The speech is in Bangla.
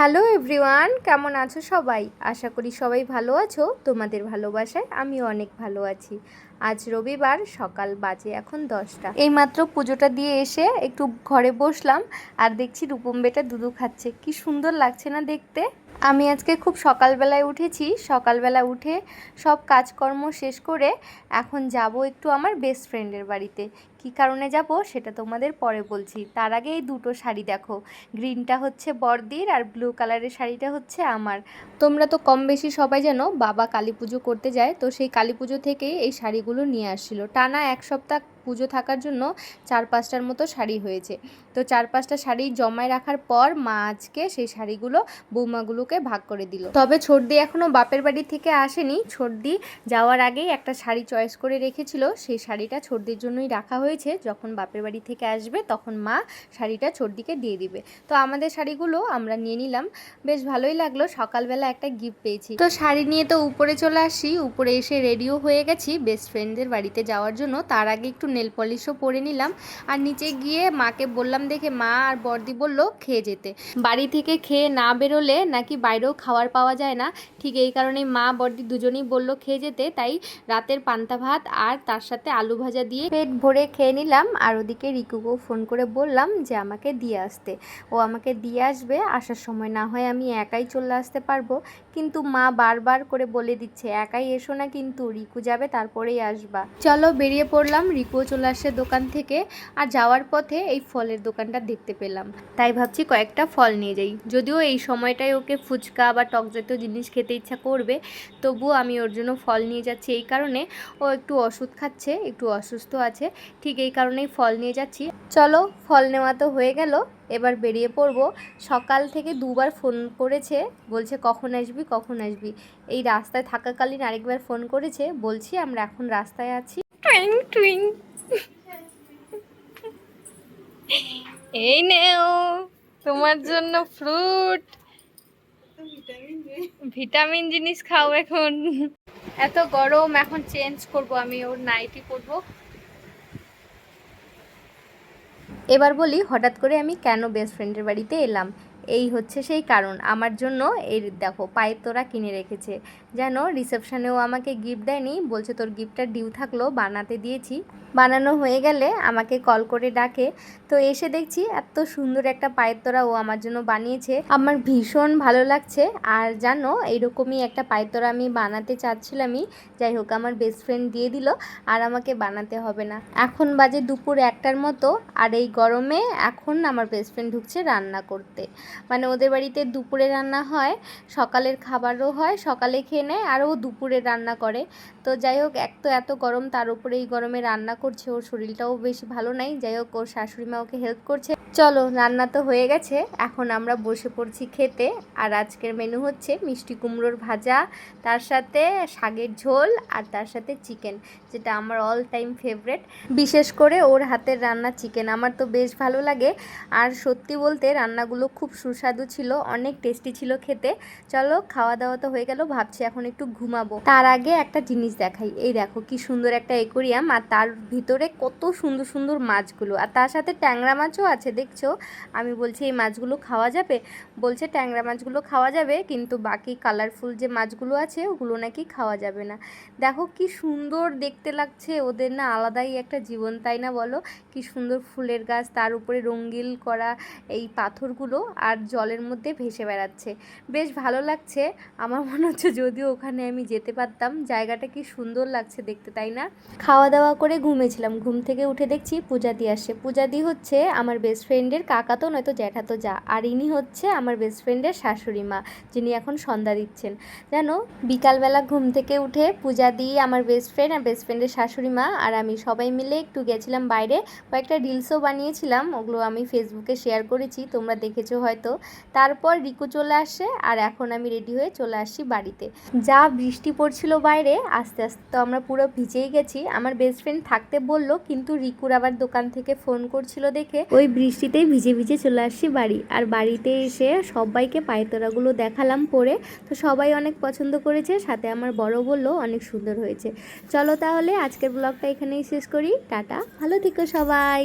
হ্যালো এভরিওয়ান কেমন আছো সবাই? আশা করি সবাই ভালো আছো, তোমাদের ভালোবাসায় আমি অনেক ভালো আছি। আজ রবিবার, সকাল বাজে এখন দশটা। এইমাত্র পুজোটা দিয়ে এসে একটু ঘরে বসলাম আর দেখছি রূপম বেটা দুধু খাচ্ছে। কি সুন্দর লাগছে না দেখতে? আমি আজকে খুব সকালবেলায় উঠেছি। সকালবেলা উঠে সব কাজকর্ম শেষ করে এখন যাব একটু আমার বেস্ট ফ্রেন্ডের বাড়িতে। কি কারণে যাব সেটা তোমাদের পরে বলছি। তার আগে এই দুটো শাড়ি দেখো। গ্রিনটা হচ্ছে বর্দির আর ব্লু কালারের শাড়িটা হচ্ছে আমার। তোমরা তো কম বেশি সবাই জানো, বাবা কালী পুজো করতে যায়। তো সেই কালী পুজো থেকেই এই শাড়িগুলো নিয়ে আসছিল। টানা এক সপ্তাহ পুজো থাকার জন্য চার পাঁচটার মতো শাড়ি হয়েছে। তো চার পাঁচটা শাড়ি জমায় রাখার পর মা আজকে সেই শাড়িগুলো বৌমাগুলোকে ভাগ করে দিল। তবে ছোটদি এখনও বাপের বাড়ি থেকে আসেনি। ছোটদি যাওয়ার আগেই একটা শাড়ি চয়েস করে রেখেছিল। সেই শাড়িটা ছোটদির জন্যই রাখা হয়েছে। যখন বাপের বাড়ি থেকে আসবে তখন মা শাড়িটা ছোটদিকে দিয়ে দিবে। তো আমাদের শাড়িগুলো আমরা নিয়ে নিলাম। বেশ ভালোই লাগল। সকালবেলা একটা গিফট পেয়েছি। তো শাড়ি নিয়ে তো উপরে চলে আসি। উপরে এসে রেডিও হয়ে গেছি। বেস্ট ফ্রেন্ডদের বাড়িতে যাওয়ার জন্য। তার আগে একটু নেল পলিশও পরে নিলাম। আর নিচে গিয়ে মাকে বললাম, দেখে মা আর বর্দি বলল খেয়ে যেতে। বাড়ি থেকে খেয়ে না বেরোলে নাকি বাইরেও খাবার পাওয়া যায় না। ঠিক এই কারণেই মা বর্দি দুজনেই বলল খেয়ে যেতে। তাই রাতের পান্তা ভাত আর তার সাথে আলু ভাজা দিয়ে পেট ভরে খেয়ে নিলাম। আর ওদিকে রিকুকেও ফোন করে বললাম যে আমাকে দিয়ে আসতে। ও আমাকে দিয়ে আসবে, আসার সময় না হয় আমি একাই চলে আসতে পারব। কিন্তু মা বারবার করে বলে দিচ্ছে, একাই এসো না কিন্তু, রিকু যাবে, তারপরেই আসবা। চলো, বেরিয়ে পড়লাম রিকুও চলে আসে দোকান থেকে আর যাওয়ার পথে এই ফলের দোকানটা দেখতে পেলাম। তাই ভাবছি কয়েকটা ফল নিয়ে যাই। যদিও এই সময়টায় ওকে ফুচকা বা টক জাতীয় জিনিস খেতে ইচ্ছা করবে তবুও আমি ওর জন্য ফল নিয়ে যাচ্ছি। এই কারণে ও একটু ওষুধ খাচ্ছে, একটু অসুস্থ আছে। ঠিক এই কারণেই ফল নিয়ে যাচ্ছি। চলো, ফল নেওয়া তো হয়ে গেল। এবার বেরিয়ে পড়ব। সকাল থেকে দুবার ফোন করেছে। বলছে, কখন আসবি কখন আসবি? এই রাস্তায় থাকাকালীন আরেকবার ফোন করেছে। বলছি, আমরা এখন রাস্তায় আছি। টুইং টুইং এই নেও, তোমার জন্য ফ্রুট ভিটামিন জিনিস খাও এখন। এত গরম, এখন চেঞ্জ করব আমি, ওর নাইটি পরবো এবার বলি, হঠাৎ করে আমি কেন বেস্ট ফ্রেন্ডের বাড়িতে এলাম? এই হচ্ছে সেই কারণ। আমার জন্য এই দেখো, পায়ের তোরা কিনে রেখেছে। যেন রিসেপশানেও আমাকে গিফট দেয়নি, বলছে তোর গিফটটা ডিউ থাকল, বানাতে দিয়েছি। বানানো হয়ে গেলে আমাকে কল করে ডাকে। তো এসে দেখছি এত সুন্দর একটা পায়ের তোরা ও আমার জন্য বানিয়েছে। আমার ভীষণ ভালো লাগছে। আর জানো এইরকমই একটা পায়ের তোরা আমি বানাতে চাচ্ছিলামই, যাই হোক আমার বেস্ট ফ্রেন্ড দিয়ে দিল, আর আমাকে বানাতে হবে না। এখন বাজে দুপুর একটার মতো, আর এই গরমে এখন আমার বেস্ট ফ্রেন্ড ঢুকছে রান্না করতে। মানে ওদের বাড়িতে দুপুরে রান্না হয়, সকালের খাবারও হয়, সকালে খেয়ে নেয় আর ও দুপুরে রান্না করে। তো যাই হোক, এক তো এত গরম, তার উপরে এই গরমে রান্না করছে, ওর শরীরটাও বেশি ভালো নাই। যাই হোক, ওর শাশুড়ি মা ওকে হেল্প করছে। চলো, রান্না তো হয়ে গেছে। এখন আমরা বসে পড়ছি খেতে। আর আজকের মেনু হচ্ছে মিষ্টি কুমড়োর ভাজা, তার সাথে শাকের ঝোল আর তার সাথে চিকেন যেটা আমার অল টাইম ফেভারেট বিশেষ করে ওর হাতের রান্না চিকেন আমার তো বেশ ভালো লাগে। আর সত্যি বলতে রান্নাগুলো খুব সুস্বাদু ছিল, অনেক টেস্টি ছিল খেতে। চলো খাওয়া দাওয়া তো হয়ে গেল, ভাবছি এখন একটু ঘুমাবো। তার আগে একটা জিনিস দেখাই। এই দেখো, কি সুন্দর একটা একুরিয়াম আর তার ভিতরে কত সুন্দর সুন্দর মাছগুলো। আর তার সাথে ট্যাংরা মাছও আছে দেখছ? আমি বলছি, এই মাছগুলো খাওয়া যাবে? বলছে, ট্যাংরা মাছগুলো খাওয়া যাবে, কিন্তু বাকি কালারফুল যে মাছগুলো আছে, ওগুলো নাকি খাওয়া যাবে না। দেখো কি সুন্দর দেখতে লাগছে, ওদের না আলাদাই একটা জীবন, তাই না বলো? কি সুন্দর ফুলের গাছ, তার উপরে রঙ্গিল করা এই পাথরগুলো আর জলের মধ্যে ভেসে বেড়াচ্ছে। বেশ ভালো লাগছে, আমার মনে হচ্ছে যদিও ওখানে আমি যেতে পারতাম, জায়গাটা কি সুন্দর লাগছে দেখতে, তাই না? খাওয়া দাওয়া করে ঘুমেছিলাম, ঘুম থেকে উঠে দেখছি পূজা পূজাদি আসছে। পূজাদি হচ্ছে আমার বেস্ট ফ্রেন্ডের কাকা তো নয়তো জ্যাঠা তো যা। আর ইনি হচ্ছে আমার বেস্ট ফ্রেন্ডের শাশুড়ি মা, যিনি এখন সন্ধ্যা দিচ্ছেন। জানো, বিকালবেলা ঘুম থেকে উঠে পূজা দিয়ে আমার বেস্ট ফ্রেন্ড আর বেস্ট ফ্রেন্ডের শাশুড়ি মা আর আমি সবাই মিলে একটু গেছিলাম বাইরে। কয়েকটা রিলসও বানিয়েছিলাম, ওগুলো আমি ফেসবুকে শেয়ার করেছি, তোমরা দেখেছ হয়তো। তারপর রিকু চলে আসে আর এখন আমি রেডি হয়ে চলে আসছি বাড়িতে। যা বৃষ্টি পড়ছিল বাইরে, আস্তে আস্তে তো আমরা পুরো ভিজেই গেছি। আমার বেস্ট ফ্রেন্ড থাকতে বলল, কিন্তু রিকুর আবার দোকান থেকে ফোন করছিল দেখে। ওই বৃষ্টিতেই ভিজে ভিজে চলে আসছি বাড়ি। আর বাড়িতে এসে সবাইকে পায়তোরাগুলো দেখালাম পরে। তো সবাই অনেক পছন্দ করেছে, সাথে আমার বড় বলল অনেক সুন্দর হয়েছে। চলো তাহলে আজকের ব্লগটা এখানেই শেষ করি। টাটা। ভালো থেকো সবাই।